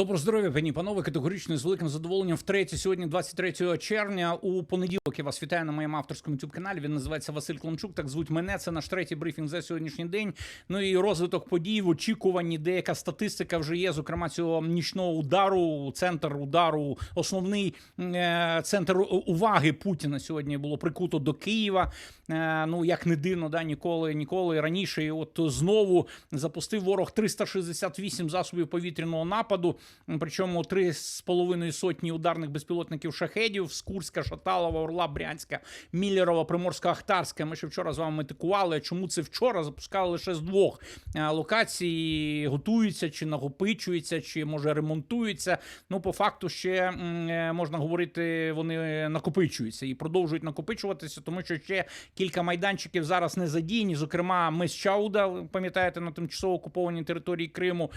Доброго здоров'я, пані панове. Категорично з великим задоволенням втретє сьогодні, 23 червня. У понеділок я вас вітаю на моєму авторському youtube каналі. Він називається Василь Клончук. Так звуть мене. Це наш третій брифінг за сьогоднішній день. Ну і розвиток подій в очікуванні. Деяка статистика вже є. Зокрема, цього нічного удару, центр удару, основний е, центр уваги Путіна сьогодні було прикуто до Києва. Е, ну як не дивно, да ніколи, ніколи раніше. І от знову запустив ворог 368 засобів повітряного нападу. Причому три з половиною сотні ударних безпілотників шахедів з Курська, Шаталова, Орла, Брянська, Міллерова, Приморська, Ахтарська. Ми ще вчора з вами метикували. Чому це вчора запускали лише з двох е, локацій? Готуються чи нагопичуються, чи може ремонтуються. Ну, по факту, ще е, можна говорити, вони накопичуються і продовжують накопичуватися, тому що ще кілька майданчиків зараз не задіяні. Зокрема, ми з Чауда, пам'ятаєте, на тимчасово окупованій території Криму,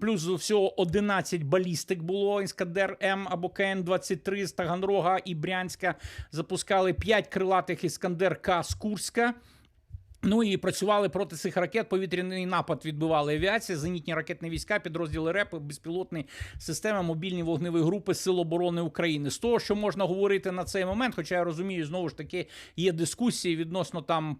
плюс всього 11 балістик було Іскандер М або КН-23 з Таганрога і Брянська. Запускали 5 крилатих Іскандер К з Курська. Ну і працювали проти цих ракет. Повітряний напад відбивали авіація, зенітні ракетні війська, підрозділи РЕП, безпілотні системи, мобільні вогневі групи Сил оборони України. З того, що можна говорити на цей момент, хоча я розумію, знову ж таки є дискусії відносно там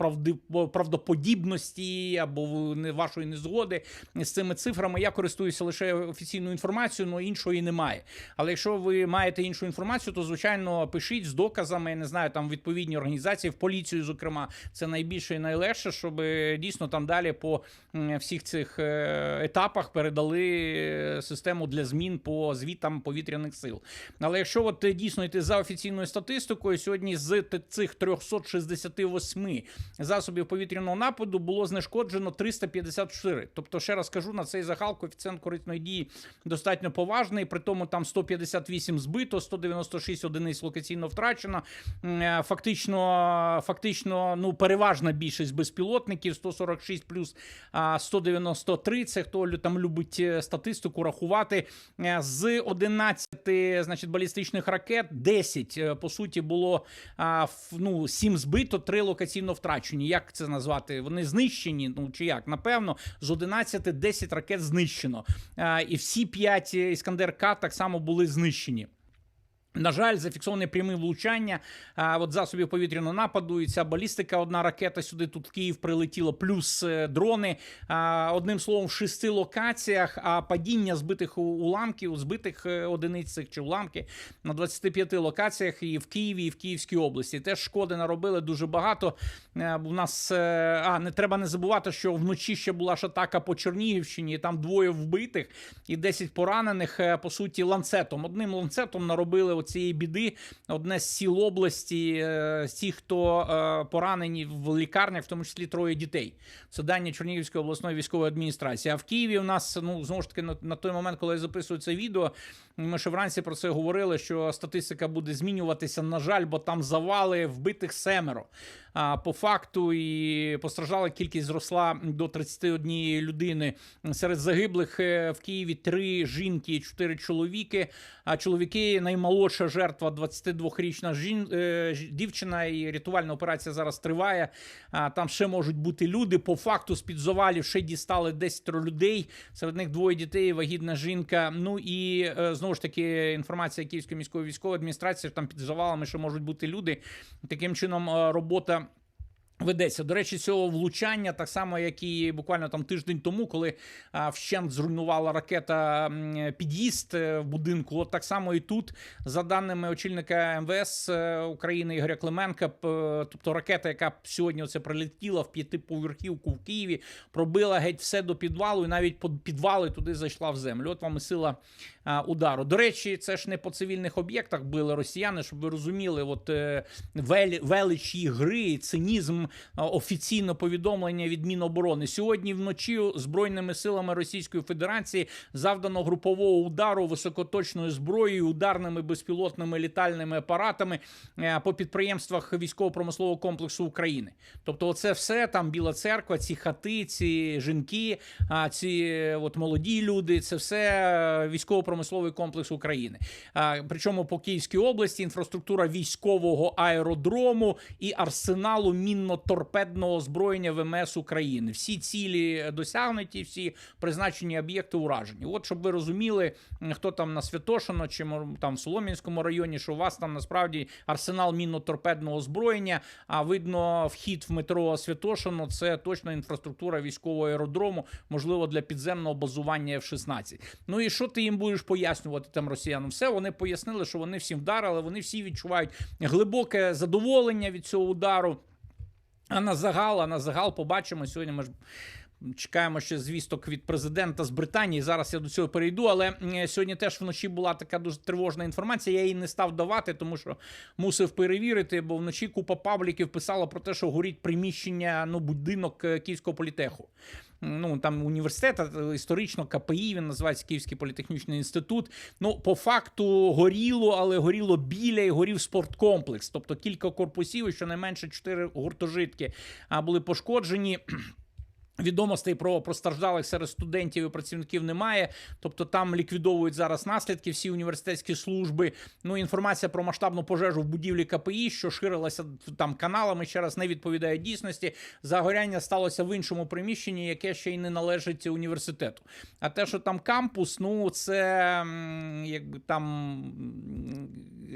правдоподібності або вашої незгоди з цими цифрами. Я користуюся лише офіційною інформацією, але іншої немає. Але якщо ви маєте іншу інформацію, то звичайно пишіть з доказами. Я не знаю, там відповідні організації в поліцію, зокрема, це найбільше і найлегше легше, щоб дійсно там далі по всіх цих е, етапах передали систему для змін по звітам повітряних сил. Але якщо от дійсно йти за офіційною статистикою, сьогодні з цих 368 засобів повітряного нападу було знешкоджено 354. Тобто, ще раз кажу, на цей загал коефіцієнт корисної дії достатньо поважний. При тому там 158 збито, 196 одиниць локаційно втрачено. Е, фактично, фактично, ну переважна більшість безпілотників 146 плюс 193, Це хто там любить е, статистику рахувати е, з 11 значить, балістичних ракет. 10, е, по суті було ну, 7 збито, 3 локаційно втрачені. Як це назвати? Вони знищені. Ну чи як? Напевно, з 11 10 ракет знищено. І всі 5 іскандер К так само були знищені. На жаль, зафіксоване прямі влучання а, от засобів повітряного нападу. І ця балістика, одна ракета сюди тут в Київ прилетіла, плюс е, дрони. А, Одним словом, в шести локаціях. А падіння збитих уламків, збитих е, одиниць цих чи уламки на 25 локаціях і в Києві, і в Київській області. Теж шкоди наробили дуже багато. Е, у нас а не треба не забувати, що вночі ще була ж атака по Чернігівщині. і Там двоє вбитих і 10 поранених. По суті, ланцетом. Одним ланцетом наробили цієї біди одне з сіл області, е, ті, хто е, поранені в лікарнях, в тому числі троє дітей. Це дані Чернігівської обласної військової адміністрації. А в Києві у нас ну знову ж таки на, на той момент, коли я записую це відео, ми ще вранці про це говорили. Що статистика буде змінюватися, на жаль, бо там завали вбитих семеро. А по факту і постраждала кількість зросла до 31 людини. Серед загиблих е, в Києві три жінки, і чотири чоловіки. А чоловіки наймолодша жертва 22-річна жін... Е, дівчина. І рятувальна операція зараз триває. Там ще можуть бути люди. По факту з під завалів ще дістали 10 людей. Серед них двоє дітей, вагітна жінка. Ну і е, знову ж таки інформація Київської міської військової адміністрації. Там під завалами ще можуть бути люди. Таким чином робота. Ведеться до речі, цього влучання, так само, як і буквально там тиждень тому, коли а, вщент зруйнувала ракета під'їзд е, в будинку. От так само і тут, за даними очільника МВС е, України Ігоря Клименка, тобто ракета, яка сьогодні оце прилетіла в п'ятиповерхівку в Києві, пробила геть все до підвалу, і навіть по підвали туди зайшла в землю. От вам і сила а, удару. До речі, це ж не по цивільних об'єктах били росіяни, щоб ви розуміли, от е, велич гри, цинізм офіційне повідомлення від Міноборони. Сьогодні вночі збройними силами Російської Федерації завдано групового удару високоточною зброєю, ударними безпілотними літальними апаратами е, по підприємствах військово-промислового комплексу України. Тобто, це все там Біла церква, ці хати, ці жінки, ці от молоді люди. Це все військово-промисловий комплекс України. Причому по Київській області інфраструктура військового аеродрому і арсеналу мінно мінно-торпедного озброєння ВМС України. Всі цілі досягнуті, всі призначені об'єкти уражені. От щоб ви розуміли, хто там на Святошино чи там в Солом'янському районі, що у вас там насправді арсенал мінно-торпедного озброєння. А видно, вхід в метро Святошино це точно інфраструктура військового аеродрому, можливо, для підземного базування F-16. Ну і що ти їм будеш пояснювати там росіянам? Все вони пояснили, що вони всім вдарили. Вони всі відчувають глибоке задоволення від цього удару. А на загал, а на загал побачимо сьогодні. Ми ж чекаємо ще звісток від президента з Британії. Зараз я до цього перейду. Але сьогодні теж вночі була така дуже тривожна інформація. Я її не став давати, тому що мусив перевірити. Бо вночі купа пабліків писала про те, що горить приміщення, ну будинок е, Київського політеху. Ну там університет е, історично КПІ, він називається Київський політехнічний інститут. Ну, по факту горіло, але горіло біля і горів спорткомплекс. Тобто кілька корпусів, і щонайменше чотири гуртожитки були пошкоджені. Відомостей про постраждалих серед студентів і працівників немає. Тобто там ліквідовують зараз наслідки всі університетські служби. Ну інформація про масштабну пожежу в будівлі КПІ, що ширилася там каналами, ще раз не відповідає дійсності. Загоряння сталося в іншому приміщенні, яке ще й не належить університету. А те, що там кампус, ну це якби там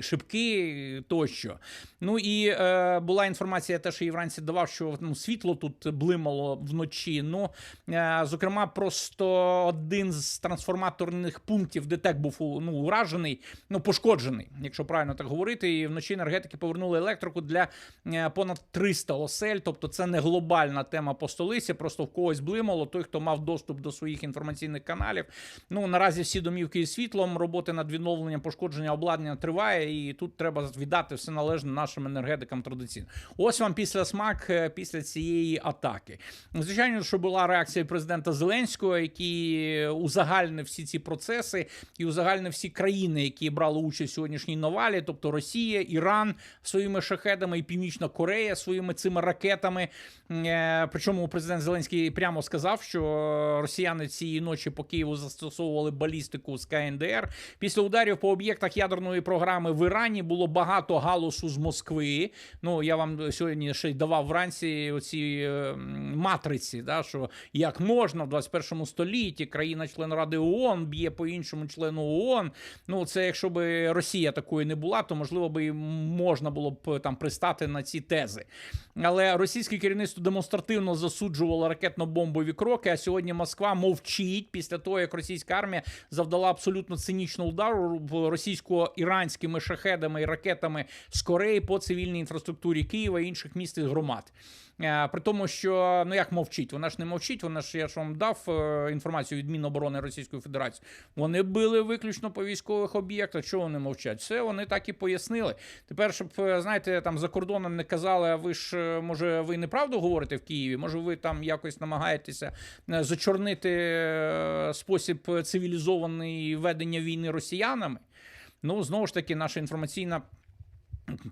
шибки тощо. Ну і е, була інформація, те, що я вранці давав, що ну, світло тут блимало вночі. Ну, е, зокрема, просто один з трансформаторних пунктів, де ТЕК був ну, уражений, ну пошкоджений, якщо правильно так говорити. І вночі енергетики повернули електрику для е, понад 300 осель. Тобто, це не глобальна тема по столиці. Просто в когось блимало. Той, хто мав доступ до своїх інформаційних каналів. Ну наразі всі домівки із світлом. Роботи над відновленням пошкодження обладнання триває, і тут треба віддати все належне нашим енергетикам традиційно. Ось вам після смак е, після цієї атаки. Звичайно, що була реакція президента Зеленського, який узагальнив всі ці процеси і узагальнив всі країни, які брали участь в сьогоднішній навалі, тобто Росія, Іран своїми шахедами і Північна Корея своїми цими ракетами. Е, Причому президент Зеленський прямо сказав, що росіяни цієї ночі по Києву застосовували балістику з КНДР. Після ударів по об'єктах ядерної програми в Ірані було багато галусу з Москви. Ну я вам сьогодні ще й давав вранці оці е, м, да, що як можна в 21 столітті країна-член Ради ООН б'є по іншому члену ООН. Ну це якщо б Росія такою не була, то можливо би можна було б там пристати на ці тези. Але російське керівництво демонстративно засуджувало ракетно-бомбові кроки. А сьогодні Москва мовчить після того, як російська армія завдала абсолютно цинічного удару російсько-іранськими шахедами і ракетами з Кореї по цивільній інфраструктурі Києва і інших міст і громад. Е, При тому, що ну як мовчить, вона ж не мовчить. Вона ж я ж вам дав е, інформацію від Міноборони Російської Федерації. Вони били виключно по військових об'єктах. Чого вони мовчать? Все вони так і пояснили. Тепер, щоб е, знаєте, там за кордоном не казали, а ви ж може ви неправду говорите в Києві? Може, ви там якось намагаєтеся зачорнити спосіб цивілізованої ведення війни росіянами? Ну знову ж таки, наша інформаційна.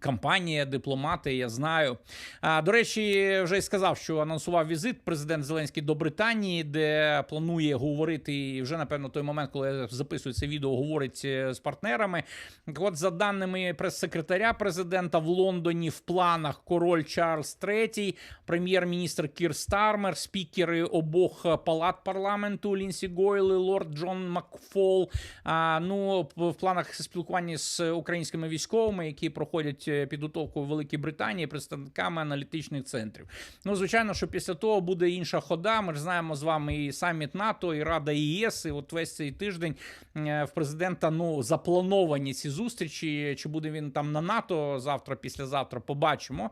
Кампанія, дипломати, я знаю. А, до речі, вже й сказав, що анонсував візит президент Зеленський до Британії, де планує говорити вже напевно той момент, коли записую це відео, говорить е, з партнерами. Так От, за даними прес-секретаря президента в Лондоні, в планах король Чарльз III, прем'єр-міністр Кір Стармер, спікери обох палат парламенту Лінсі Гойл і лорд Джон Макфол. А, ну в планах спілкування з українськими військовими, які проходять е, підготовку в Великій Британії, представниками аналітичних центрів. Ну, звичайно, що після того буде інша хода. Ми ж знаємо з вами і саміт НАТО, і Рада ЄС. І от весь цей тиждень е, в президента ну заплановані ці зустрічі. Чи буде він там на НАТО завтра, післязавтра? Побачимо.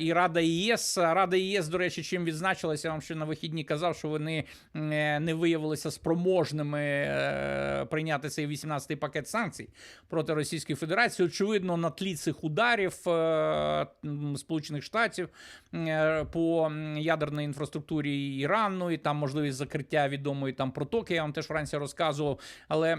І Рада ЄС. Рада ЄС, до речі, чим відзначилася, я вам ще на вихідні казав, що вони е, не виявилися спроможними прийняти цей 18-й пакет санкцій проти Російської Федерації. Очевидно, на тлі цих ударів е, Сполучених Штатів е, по ядерній інфраструктурі Ірану, і там можливість закриття відомої там протоки. Я вам теж вранці розказував. Але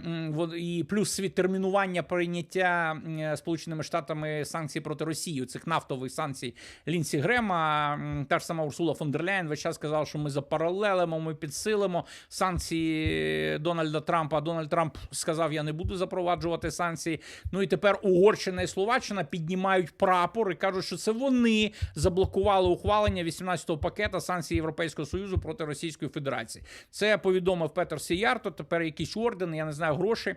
і плюс відтермінування прийняття е, Сполученими Штатами санкцій проти Росії, цих нафтових санкцій Лінсі Грема. Та ж сама Урсула фон дер Ляєн весь час сказав, що ми запаралелимо, ми підсилимо санкції Дональда Трампа. Дональд Трамп сказав: я не буду запроваджувати санкції. Ну і тепер Угорщина і Словаччина Єрмана піднімають прапор і кажуть, що це вони заблокували ухвалення 18-го пакета санкцій Європейського союзу проти Російської Федерації. Це повідомив Петер Сіярто. Тепер якісь орден, я не знаю гроші.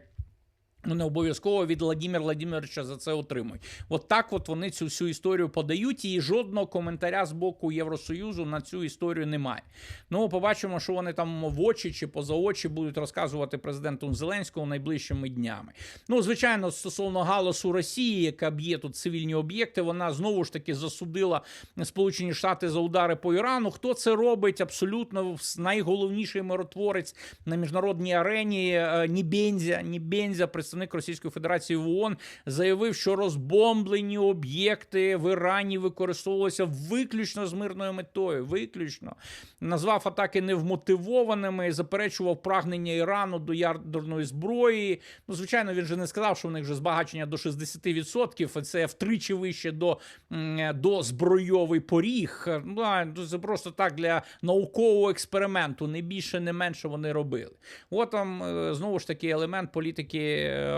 Ну, не обов'язково від Владимира Владимировича за це отримують. От так от вони цю всю історію подають, і жодного коментаря з боку Євросоюзу на цю історію немає. Ну, побачимо, що вони там в очі чи поза очі будуть розказувати президенту Зеленському найближчими днями. Ну, звичайно, стосовно галасу Росії, яка б'є тут цивільні об'єкти, вона знову ж таки засудила Сполучені Штати за удари по Ірану. Хто це робить? Абсолютно найголовніший миротворець на міжнародній арені е, Нібензя, Нібензя, представник Російської Федерації в ООН, заявив, що розбомблені об'єкти в Ірані використовувалися виключно з мирною метою. Виключно назвав атаки невмотивованими, заперечував прагнення Ірану до ядерної зброї. Ну, звичайно, він же не сказав, що в них вже збагачення до 60%, а це втричі вище до, до збройовий поріг. Ну, це просто так для наукового експерименту, не більше, не менше вони робили. От там е, знову ж таки елемент політики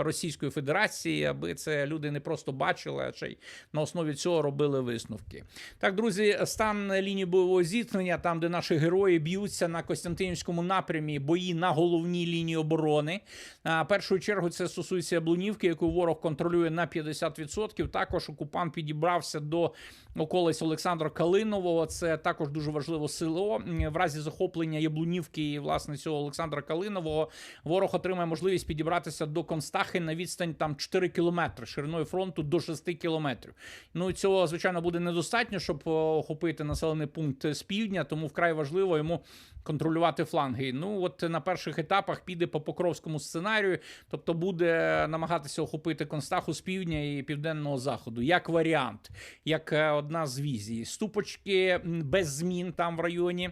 Російської Федерації, аби це люди не просто бачили, а ще й на основі цього робили висновки. Так, друзі, стан лінії бойового зіткнення, там, де наші герої б'ються на Костянтинівському напрямі, бої на головній лінії оборони. Першу чергу це стосується Блунівки, яку ворог контролює на 50%. Також окупант підібрався до околиць Олександра Калинового. Це також дуже важливе село. В разі захоплення Яблунівки і власне цього Олександра Калинового ворог отримає можливість підібратися до Констахи на відстань там 4 кілометри шириною фронту до 6 кілометрів. Ну цього звичайно буде недостатньо, щоб е, охопити населений пункт з півдня, тому вкрай важливо йому контролювати фланги. Ну от на перших етапах піде по покровському сценарію, тобто буде намагатися охопити Констаху з півдня і південного заходу, як варіант, як е, одна з візій. Ступочки без змін там в районі.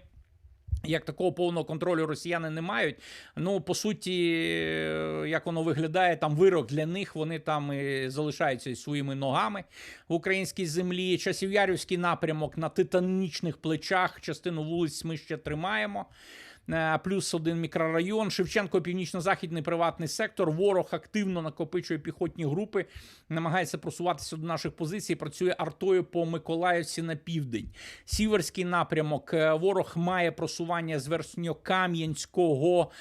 Як такого повного контролю росіяни не мають. Ну, по суті, е, як воно виглядає, там вирок для них, вони там і залишаються своїми ногами в українській землі. Часів'ярівський напрямок на титанічних плечах, частину вулиць ми ще тримаємо. Е, Плюс один мікрорайон. Шевченко, північно-західний приватний сектор. Ворог активно накопичує піхотні групи, намагається просуватися до наших позицій. Працює артою по Миколаївці на південь. Сіверський напрямок. Е, Ворог має просування з Верхньокам'янського.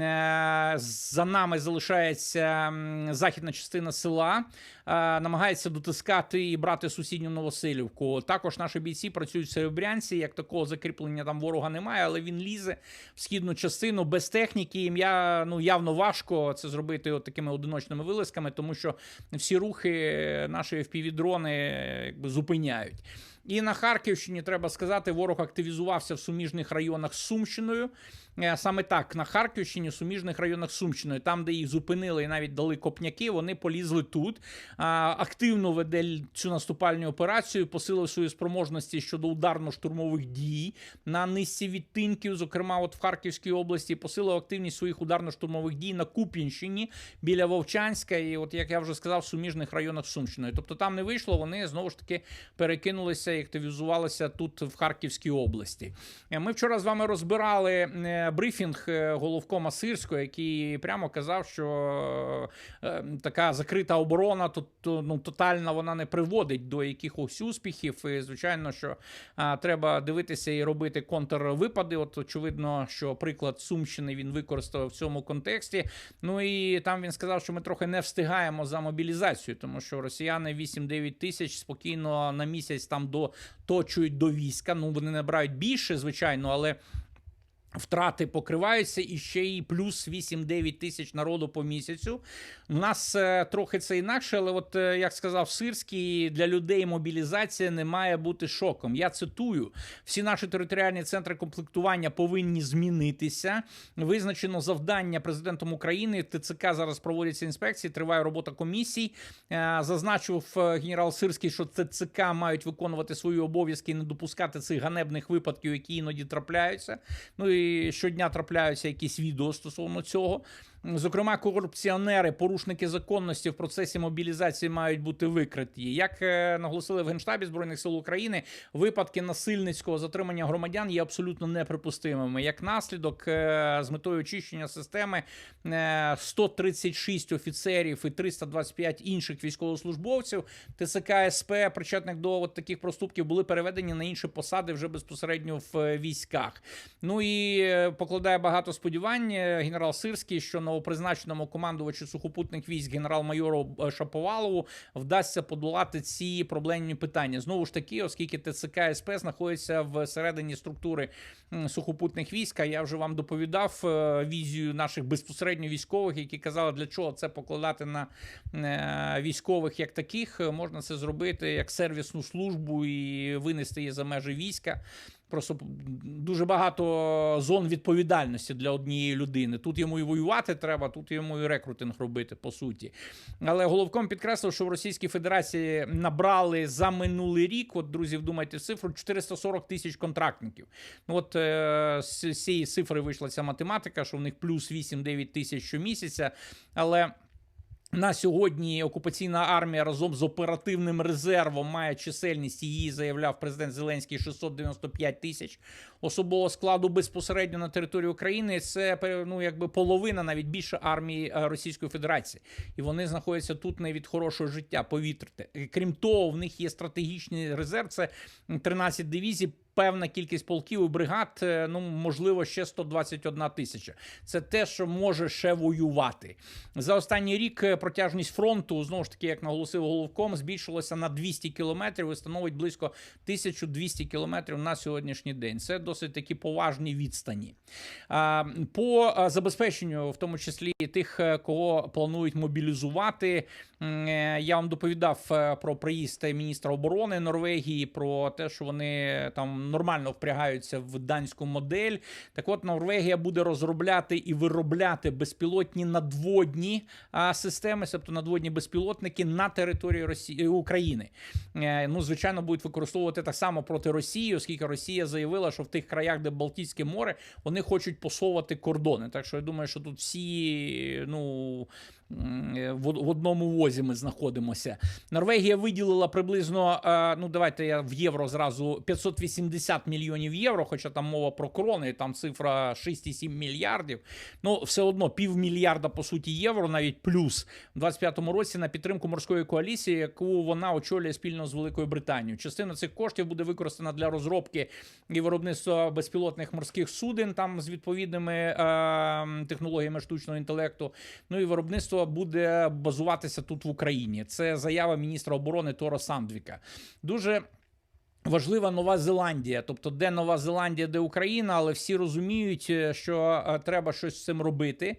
Е, За нами залишається західна частина села. Е, Намагається дотискати і брати сусідню Новосилівку. Також наші бійці працюють в Серебрянці. Як такого закріплення там ворога немає, але він лізе в східну частину без техніки. Їм я, ну, явно важко це зробити от такими одиночними вилазками, тому що всі рухи наші FPV-дрони е, якби зупиняють. І на Харківщині треба сказати, ворог активізувався в суміжних районах з Сумщиною. Е, Саме так на Харківщині, в суміжних районах Сумщиною, там, де їх зупинили і навіть дали копняки, вони полізли тут. Активно веде цю наступальну операцію, посилив свої спроможності щодо ударно-штурмових дій на низці відтинків, зокрема, от в Харківській області, посилив активність своїх ударно-штурмових дій на Куп'янщині біля Вовчанська, і от як я вже сказав, в суміжних районах з Сумщиною. Тобто там не вийшло, вони знову ж таки перекинулися і активізувалися тут в Харківській області. Е, Ми вчора з вами розбирали е, брифінг е, головкома Сирського, який прямо казав, що така закрита оборона, то ну тотальна вона не приводить до якихось успіхів. І звичайно, що треба дивитися і робити контрвипади. От очевидно, що приклад Сумщини він використав в цьому контексті. Ну і там він сказав, що ми трохи не встигаємо за мобілізацію, тому що росіяни 8-9 тисяч спокійно на місяць там доточують до війська. Ну вони набирають більше, звичайно, але. Втрати покриваються і ще й плюс 8-9 тисяч народу по місяцю. У нас е, трохи це інакше, але от е, як сказав Сирський, для людей мобілізація не має бути шоком. Я цитую: всі наші територіальні центри комплектування повинні змінитися. Визначено завдання президентом України. ТЦК зараз проводяться інспекції. Триває робота комісій. Е, Зазначив е, генерал Сирський, що ТЦК мають виконувати свої обов'язки і не допускати цих ганебних випадків, які іноді трапляються. Ну і щодня трапляються якісь відео стосовно цього. Зокрема, корупціонери, порушники законності в процесі мобілізації мають бути викриті. Як е, наголосили в генштабі збройних сил України, випадки насильницького затримання громадян є абсолютно неприпустимими. Як наслідок, е, з метою очищення системи е, 136 офіцерів і 325 інших військовослужбовців ТСК СП, причетних до от таких проступків, були переведені на інші посади вже безпосередньо в е, військах. Ну і е, покладає багато сподівань е, генерал Сирський, що новопризначеному командувачу сухопутних військ генерал-майору е, Шаповалову вдасться подолати ці проблемні питання. Знову ж таки, оскільки ТЦК СП знаходиться всередині структури сухопутних військ, а я вже вам доповідав е, візію наших безпосередньо військових, які казали, для чого це покладати на е, військових як таких. Можна це зробити як сервісну службу і винести її за межі війська. Просто дуже багато зон відповідальності для однієї людини. Тут йому і воювати треба, тут йому і рекрутинг робити, по суті. Але головком підкреслив, що в Російській Федерації набрали за минулий рік, от друзі, вдумайте цифру, 440 тисяч контрактників. Ну от е, з цієї цифри вийшла ця математика, що в них плюс 8-9 тисяч щомісяця. Але на сьогодні окупаційна армія разом з оперативним резервом має чисельність. Її заявляв президент Зеленський 695 тисяч особового складу безпосередньо на території України. Це ну якби половина, навіть більше армії е, Російської Федерації, і вони знаходяться тут не від хорошого життя. Повітряте. Крім того, в них є стратегічний резерв. Це 13 дивізій. Певна кількість полків і бригад, е, ну можливо, ще 121 тисяча. Це те, що може ще воювати за останній рік. е, Протяжність фронту знову ж таки, як наголосив головком, збільшилося на 200 кілометрів і становить близько 1200 кілометрів на сьогоднішній день. Це досить такі поважні відстані. По забезпеченню, в тому числі тих, е, кого планують мобілізувати. е, Я вам доповідав е, про приїзд міністра оборони Норвегії, про те, що вони там нормально впрягаються в данську модель. Так от Норвегія буде розробляти і виробляти безпілотні надводні системи, тобто надводні безпілотники на території Росії України. Е, Ну, звичайно, будуть використовувати так само проти Росії, оскільки Росія заявила, що в тих краях, де Балтійське море, вони хочуть посовувати кордони. Так що я думаю, що тут всі ну. Е, В в одному возі ми знаходимося. Норвегія виділила приблизно, е, ну давайте я в євро зразу 580 мільйонів євро, хоча там мова про крони, там цифра 6,7 мільярдів. Ну, все одно півмільярда, по суті, євро, навіть плюс у 25-му році на підтримку морської коаліції, яку вона очолює спільно з Великою Британією. Частина цих коштів буде використана для розробки і виробництва безпілотних морських суден там з відповідними е, технологіями штучного інтелекту. Ну і виробництво буде базуватися тут в Україні. Це заява міністра оборони Тора Сандвіка. Дуже. Важлива Нова Зеландія, тобто де Нова Зеландія, де Україна, але всі розуміють, е, що е, треба щось з цим робити.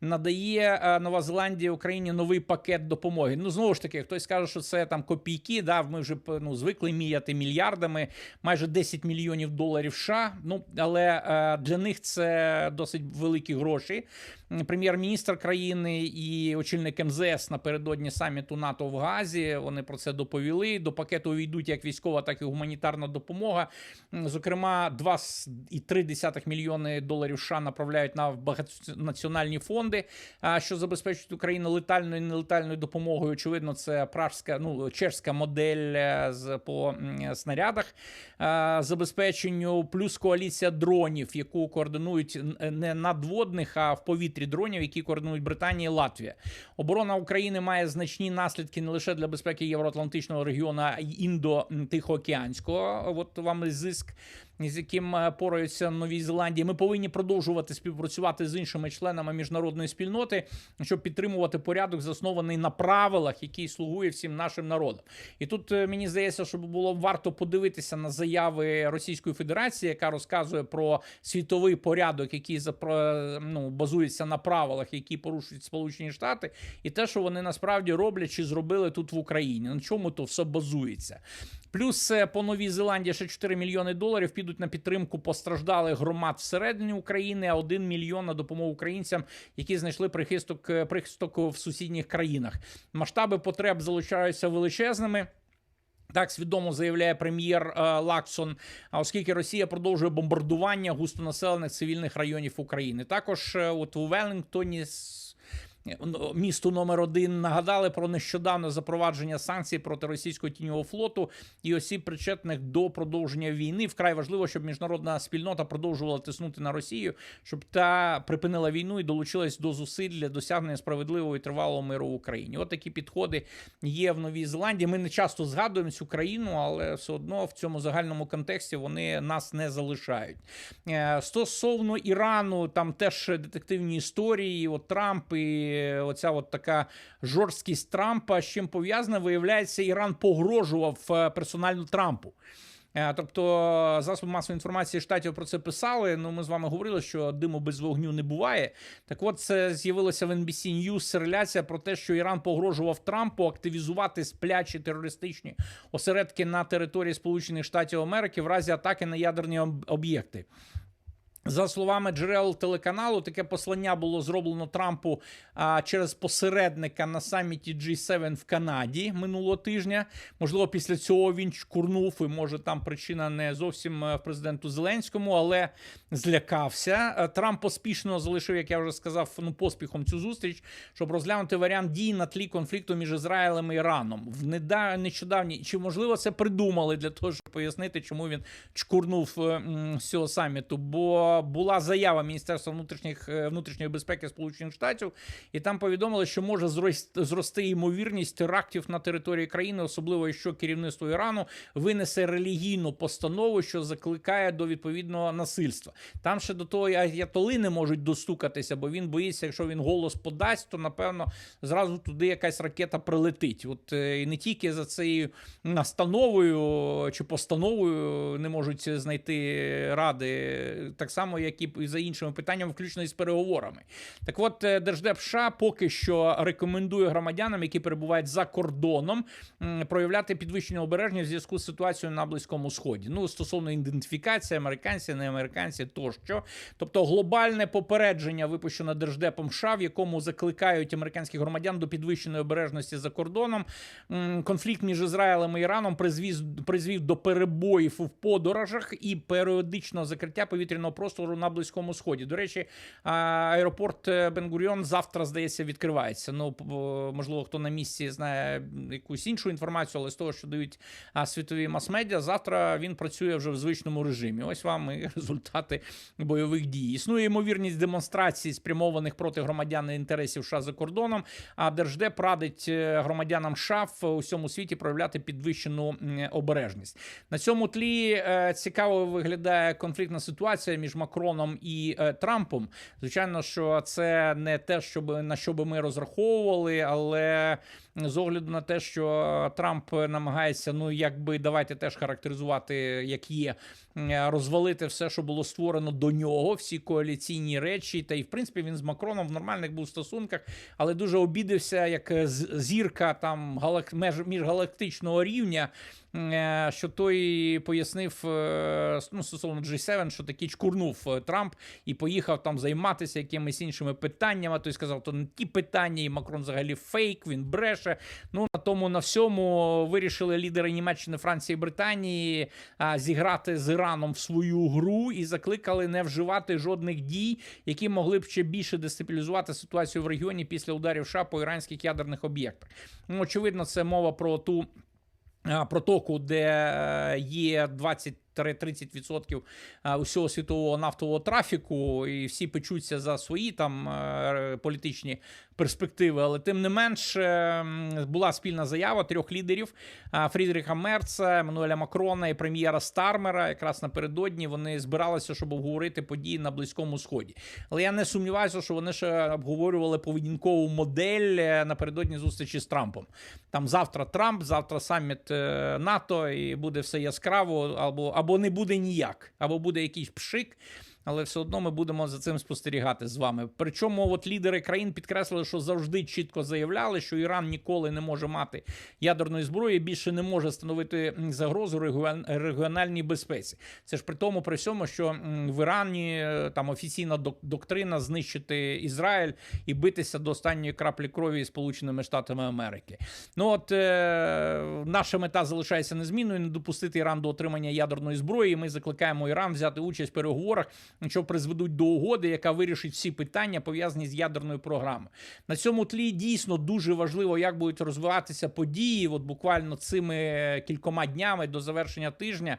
Надає е, Нова Зеландія Україні новий пакет допомоги. Ну знову ж таки, хтось скаже, що це там копійки. Да, ми вже ну, звикли міяти мільярдами, майже 10 мільйонів доларів. США. Ну але для них це досить великі гроші. Прем'єр-міністр країни і очільник МЗС напередодні саміту НАТО в Газі. Вони про це доповіли. До пакету увійдуть як військова, так і гуманітарна допомога. Зокрема, 2,3 мільйони доларів США направляють на багатонаціональні фонди, що забезпечують Україну летальною і нелетальною допомогою. Очевидно, це пражська, ну чешська модель е, з по снарядах е, забезпеченню, плюс коаліція дронів, яку координують не надводних, а в повітрі дронів, які координують Британія і Латвія. Оборона України має значні наслідки не лише для безпеки Євроатлантичного регіону, а й індо-тихоокеанського. От вам зиск. З яким е, пораються Новій Зеландії, ми повинні продовжувати співпрацювати з іншими членами міжнародної спільноти, щоб підтримувати порядок, заснований на правилах, який слугує всім нашим народам. І тут е, мені здається, що було варто подивитися на заяви Російської Федерації, яка розказує про світовий порядок, який ну, базується на правилах, які порушують Сполучені Штати, і те, що вони насправді роблять чи зробили тут в Україні. На чому то все базується? Плюс е, по Новій Зеландії ще 4 мільйони доларів підуть на підтримку постраждалих громад всередині України, а 1 мільйон на допомогу українцям, які знайшли прихисток, е, прихисток в сусідніх країнах. Масштаби потреб залишаються величезними. Так свідомо заявляє прем'єр е, Лаксон, оскільки Росія продовжує бомбардування густонаселених цивільних районів України. Також от у ну, місту номер один нагадали про нещодавне запровадження санкцій проти російського тіньового флоту і осіб, причетних до продовження війни. Вкрай важливо, щоб міжнародна спільнота продовжувала тиснути на Росію, щоб та припинила війну і долучилась до зусиль для досягнення справедливого і тривалого миру в Україні. От такі підходи є в Новій Зеландії. Ми не часто згадуємо цю країну, але все одно в цьому загальному контексті вони нас не залишають. Е, Стосовно Ірану, там теж детективні історії. От Трамп і оця от така жорсткість Трампа. З чим пов'язана, виявляється, Іран погрожував е, персонально Трампу. Е, Тобто засоби масової інформації штатів про це писали. Ну, ми з вами говорили, що диму без вогню не буває. Так от це з'явилося в NBC News реляція про те, що Іран погрожував Трампу активізувати сплячі терористичні осередки на території Сполучених Штатів Америки в разі атаки на ядерні об'єкти. За словами джерел телеканалу, таке послання було зроблено Трампу а, через посередника на саміті G7 в Канаді минулого тижня. Можливо, після цього він чкурнув, і може там причина не зовсім е, президенту Зеленському, але злякався. Е, Трамп поспішно залишив, як я вже сказав, ну поспіхом цю зустріч, щоб розглянути варіант дій на тлі конфлікту між Ізраїлем і Іраном. В неда нещодавні чи можливо це придумали для того, щоб пояснити, чому він чкурнув з цього саміту? Бо була заява Міністерства внутрішніх е, внутрішньої безпеки Сполучених Штатів, і там повідомили, що може зрости, ймовірність терактів на території країни, особливо якщо керівництво Ірану винесе релігійну постанову, що закликає до відповідного насильства. Там ще до того аятоли не можуть достукатися, бо він боїться, якщо він голос подасть, то напевно зразу туди якась ракета прилетить. От е, і не тільки за цією настановою чи постановою не можуть знайти ради, так само, як і за іншими питаннями, включно із переговорами. Так от, е, Держдеп США поки що рекомендує громадянам, які перебувають за кордоном, проявляти підвищення обережність в зв'язку з ситуацією на Близькому Сході. Ну, стосовно ідентифікації, американці, не американці тощо. Тобто глобальне попередження випущено Держдепом США, в якому закликають американських громадян до підвищеної обережності за кордоном. Конфлікт між Ізраїлем і Іраном призвів, призвів до перебоїв в подорожах і періодичного закриття повітряного простору на Близькому Сході. До речі, аеропорт е, Бенгуріон завтра, здається, відкривається. Ну, можливо, хто на місці знає якусь іншу інформацію, але з того, що дають світові мас-медіа, завтра він працює вже в звичному режимі. Ось вам і результати бойових дій. Існує ймовірність демонстрацій, спрямованих проти громадян інтересів США за кордоном. А Держдеп радить е, громадянам США в усьому світі проявляти підвищену обережність. На цьому тлі е, цікаво виглядає конфліктна ситуація між Макроном і е, Трампом. Звичайно, що це не те, щоб на що би ми розраховували, але з огляду на те, що Трамп намагається, ну якби давайте теж характеризувати, як є, е, розвалити все, що було створено до нього, всі коаліційні речі. Та й в принципі він з Макроном в нормальних був стосунках, але дуже обідався як е, зірка там галак... міжгалактичного рівня. е, Що той пояснив е, ну, стосовно G7, що таки чкурнув е, Трамп і поїхав там займатися якимись іншими питаннями. Той сказав, то не ті питання, і Макрон взагалі фейк, він бреше інакше. Ну на тому на всьому вирішили лідери Німеччини, Франції Британії а, зіграти з Іраном в свою гру і закликали не вживати жодних дій, які могли б ще більше дестабілізувати ситуацію в регіоні після ударів США по іранських ядерних об'єктах. Ну, очевидно, це мова про ту. Протоку, де е, є 20 30% е, усього світового нафтового трафіку, і всі печуться за свої там е, політичні перспективи. Але тим не менш е, була спільна заява трьох лідерів Фрідріха Мерца, Мануеля Макрона і прем'єра Стармера. Якраз напередодні вони збиралися, щоб обговорити події на близькому сході. Але я не сумніваюся, що вони ще обговорювали поведінкову модель напередодні зустрічі з Трампом. Там завтра Трамп, завтра саміт НАТО, і буде все яскраво або або не буде ніяк, або буде якийсь пшик. Але все одно ми будемо за цим спостерігати з вами. Причому, от лідери країн підкреслили, що завжди чітко заявляли, що Іран ніколи не може мати ядерної зброї, більше не може становити загрозу регіон- регіональній безпеці. Це ж при тому, при всьому, що в Ірані е, там офіційна док- доктрина знищити Ізраїль і битися до останньої краплі крові з Сполученими Штатами Америки. Ну от е, наша мета залишається незмінною: не допустити Іран до отримання ядерної зброї. Ми закликаємо Іран взяти участь в переговорах, що призведуть до угоди, яка вирішить всі питання пов'язані з ядерною програмою. На цьому тлі дійсно дуже важливо, як будуть розвиватися події. От буквально цими кількома днями до завершення тижня.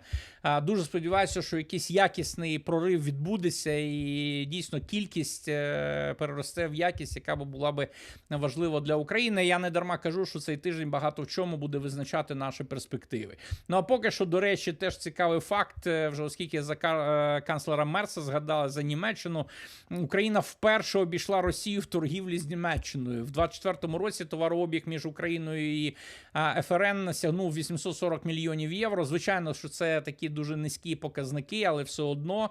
Дуже сподіваюся, що якийсь якісний прорив відбудеться, і дійсно кількість е, переросте в якість, яка б була би важлива для України. Я не дарма кажу, що цей тиждень багато в чому буде визначати наші перспективи. Ну а поки що, до речі, теж цікавий факт, е, вже оскільки за е, канцлера Мерса згадали за Німеччину, Україна вперше обійшла Росію в торгівлі з Німеччиною. В 24-му році товарообіг між Україною і ФРН сягнув 840 мільйонів євро. Звичайно, що це такі дуже низькі показники, але все одно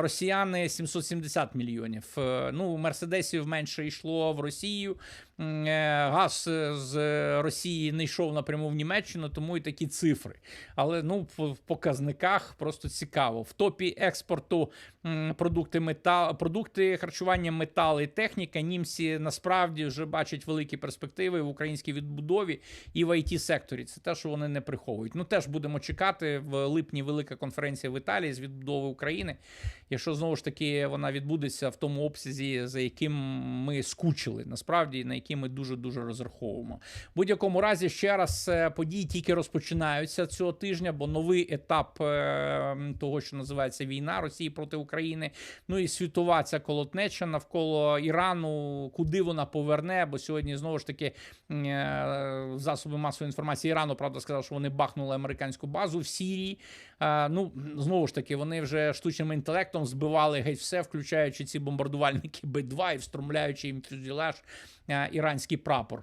росіяни 770 мільйонів. Е, Ну, мерседесів менше йшло в Росію. Е, Газ е, з Росії не йшов напряму в Німеччину, тому і такі цифри. Але ну в показниках просто цікаво. В топі експорту продукти мета, продукти харчування, метали і техніка. Німці насправді вже бачать великі перспективи в українській відбудові і в it секторі. Це те, що вони не приховують. Ну теж будемо чекати в липні. Велика конференція в Італії з відбудови України. Якщо знову ж таки вона відбудеться в тому обсязі, за яким ми скучили, насправді на який ми дуже дуже розраховуємо. В будь-якому разі ще раз е, події тільки розпочинаються цього тижня, бо новий етап е, того, що називається війна Росії проти України. Ну і світова ця колотнеча навколо Ірану, куди вона поверне. Бо сьогодні знову ж таки е, засоби масової інформації Ірану правда сказав, що вони бахнули американську базу в Сірії. Ну знову ж таки, вони вже штучним інтелектом збивали геть все, включаючи ці бомбардувальники Б-2 і встромляючи їм фюзеляж іранський прапор.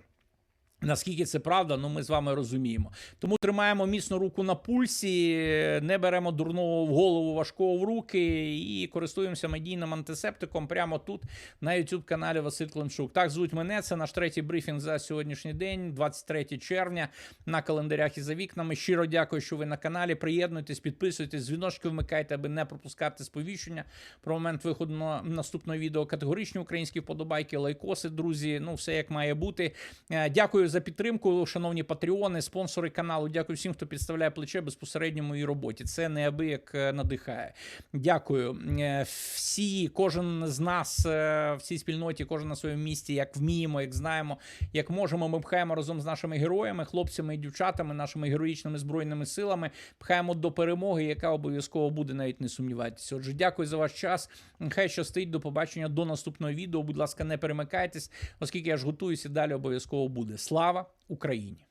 Наскільки це правда, ну ми з вами розуміємо. Тому тримаємо міцно руку на пульсі, не беремо дурного в голову важкого в руки і користуємося медійним антисептиком прямо тут на youtube каналі Василь Климчук. Так звуть мене. Це наш третій брифінг за сьогоднішній день, 23 червня, на календарях і за вікнами. Щиро дякую, що ви на каналі. Приєднуйтесь, підписуйтесь, дзвіночки вмикайте, аби не пропускати сповіщення про момент виходу на наступного відео. Категоричні українські вподобайки, лайкоси, друзі. Ну, все як має бути. Е, Дякую за підтримку, шановні патреони, спонсори каналу. Дякую всім, хто підставляє плече безпосередньо моїй роботі. Це неабияк е, надихає. Дякую. Е, Всі, кожен з нас е, в цій спільноті, кожен на своєму місці, як вміємо, як знаємо, як можемо. Ми пхаємо разом з нашими героями, хлопцями і дівчатами, нашими героїчними збройними силами. Пхаємо до перемоги, яка обов'язково буде, навіть не сумнівайтеся. Отже, дякую за ваш час. Хай щастить. До побачення до наступного відео. Будь ласка, не перемикайтесь, оскільки я ж готуюся далі обов'язково буде. Слава Україні!